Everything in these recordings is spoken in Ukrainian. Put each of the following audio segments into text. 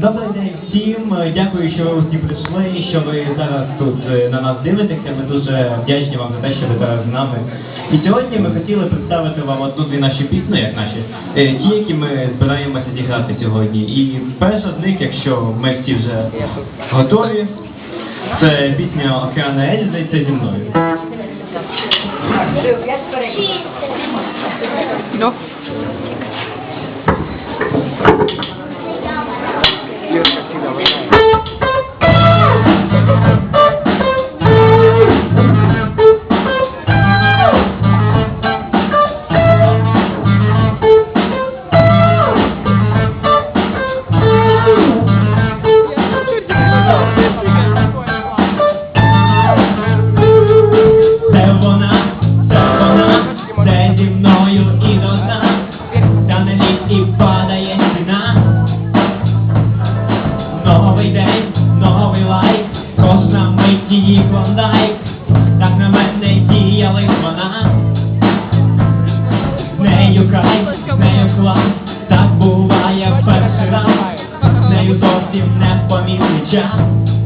Добрий день всім, дякую, що ви усі прийшли і що ви зараз тут е, на нас дивитеся. Ми дуже вдячні вам за те, що ви зараз з нами. І сьогодні ми хотіли представити вам одну-дві наші пісні, як наші, е, ті, які ми збираємося зіграти сьогодні. І перша з них, якщо ми всі вже готові, це пісня Океана Ельзи це зі мною. No. down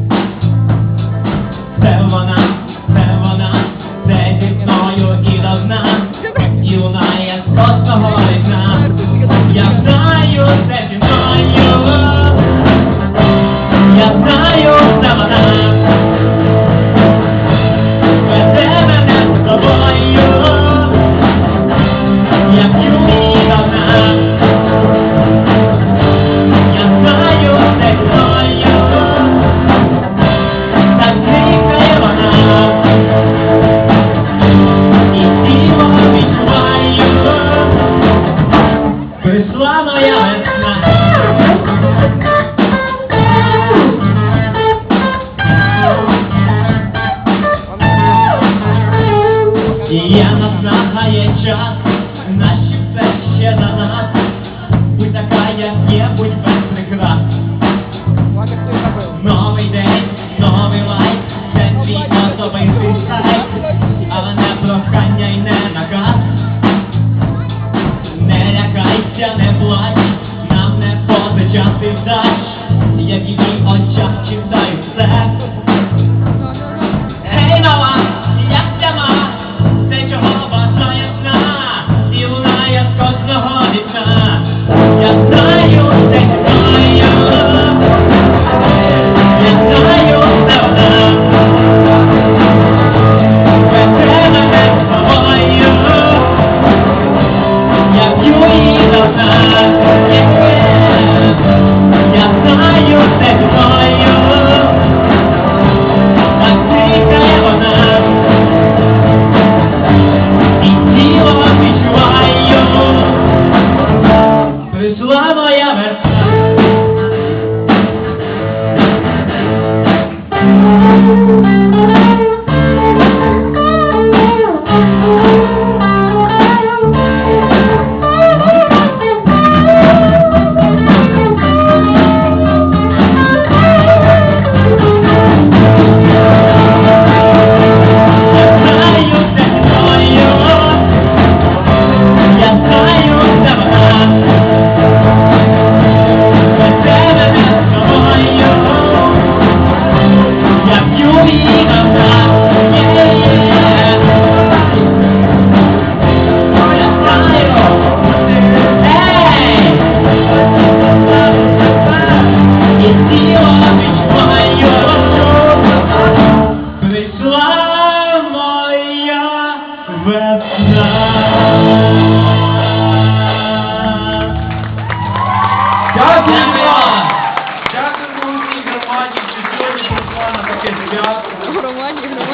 була моя весна. Я нас нагає час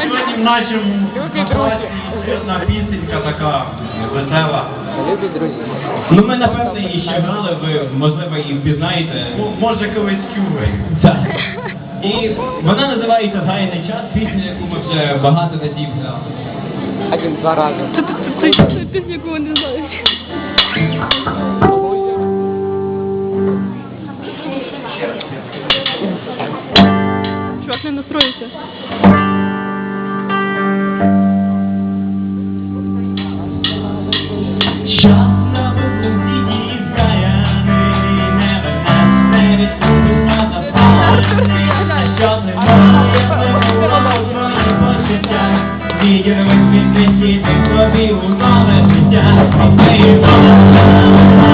Сьогодні в нашому народі пісенька така весела. Ну ми напевно її ще грали, ви можливо і впізнаєте. Може колись чули. І вона називається Гайний час, пісня, яку ми вже багато разів грали один-два рази. Та ти що ти нікого не знаєш. Чувак, не настроївся. Shut Відірви від весіти собі у нове життя, і ти